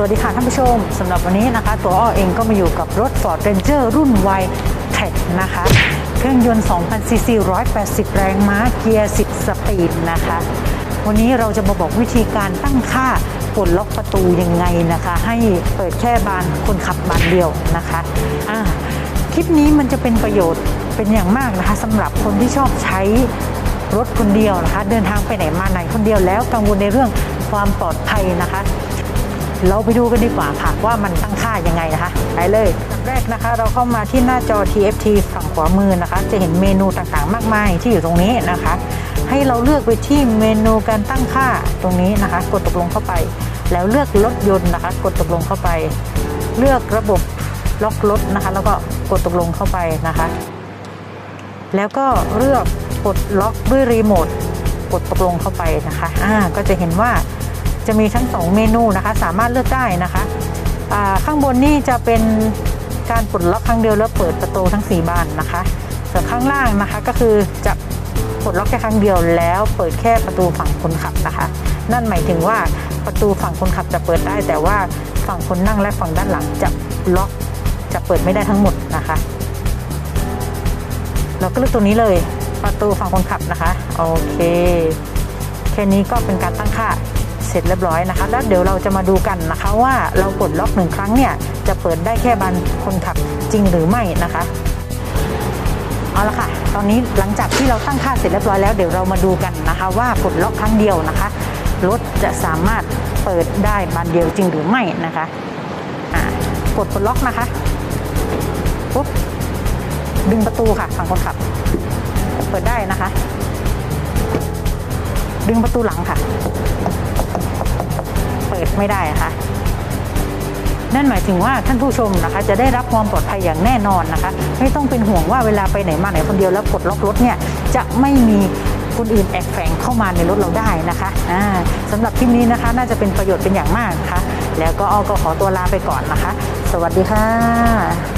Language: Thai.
สวัสดีค่ะท่านผู้ชมสำหรับวันนี้นะคะ ตัวอ้อเองก็มาอยู่กับรถ Ford Ranger รุ่น y t e c นะคะ เครื่องยนต์2,000ซีซี180 แรงม้าเกียร์ 10 สปีดนะคะ วันนี้เราจะมาบอกวิธีการตั้งค่าปลดล็อกประตูยังไงนะคะ ให้เปิดแค่บานคนขับบานเดียวนะคะอ่าคลิปนี้มันจะเป็นประโยชน์เป็นอย่างมากนะคะสำหรับคนที่ชอบใช้รถคนเดียวนะคะ เดินทางไปไหนมาไหนคนเดียวแล้วกังวลในเรื่องความปลอดภัยนะคะ เราไปดูกันดีกว่าค่ะ ว่ามันตั้งค่ายังไงนะคะ ไปเลยแรกนะคะ เราเข้ามาที่หน้าจอ TFT ฝั่งขวามือนะคะ จะเห็นเมนูต่างๆ มากมายที่อยู่ตรงนี้นะคะ ให้เราเลือกไปที่เมนูการตั้งค่าตรงนี้นะคะ กดตกลงเข้าไป แล้วเลือกรถยนต์นะคะ กดตกลงเข้าไป เลือกระบบล็อกรถนะคะ แล้วก็กดตกลงเข้าไปนะคะ แล้วก็เลือกปลดล็อกด้วยรีโมทกดตกลงเข้าไปนะคะ อ่า ก็จะเห็นว่า จะมีทั้ง 2 เมนูนะคะ สามารถเลือกได้นะคะข้างบนนี่จะเป็นการปลดล็อกครั้งเดียวแล้วเปิดประตูทั้ง 4 บานนะคะ ส่วนข้างล่างนะคะก็คือจะปลดล็อกแค่ครั้งเดียวแล้วเปิดแค่ประตูฝั่งคนขับนะคะ นั่นหมายถึงว่าประตูฝั่งคนขับจะเปิดได้ แต่ว่าฝั่งคนนั่งและฝั่งด้านหลังจะล็อกจะเปิดไม่ได้ทั้งหมดนะคะ เราก็เลือกตัวนี้เลยประตูฝั่งคนขับนะคะโอเค แค่นี้ก็เป็นการตั้งค่า เสร็จเรียบร้อยนะคะ แล้วเดี๋ยวเราจะมาดูกันนะคะว่าเรากดล็อกหนึ่งครั้งเนี่ยจะเปิดได้แค่บานคนขับจริงหรือไม่นะคะเอาละค่ะ ตอนนี้หลังจากที่เราตั้งค่าเสร็จเรียบร้อยแล้วเดี๋ยวเรามาดูกันนะคะ ว่ากดล็อกครั้งเดียวนะคะรถจะสามารถเปิดได้บานเดียวจริงหรือไม่นะคะกดปลดล็อกนะคะปุ๊บดึงประตูค่ะฝั่งคนขับ เปิดได้นะคะ ดึงประตูหลังค่ะ ปิดไม่ได้ค่ะ นั่นหมายถึงว่าท่านผู้ชมนะคะ จะได้รับความปลอดภัยอย่างแน่นอนนะคะ ไม่ต้องเป็นห่วงว่าเวลาไปไหนมาไหนคนเดียวแล้วกดล็อกรถเนี่ยจะไม่มีคนอื่นแอบแฝงเข้ามาในรถเราได้นะคะอ่าสำหรับคลิปนี้นะคะ น่าจะเป็นประโยชน์เป็นอย่างมากนะคะ แล้วก็เอาก็ขอตัวลาไปก่อนนะคะ สวัสดีค่ะ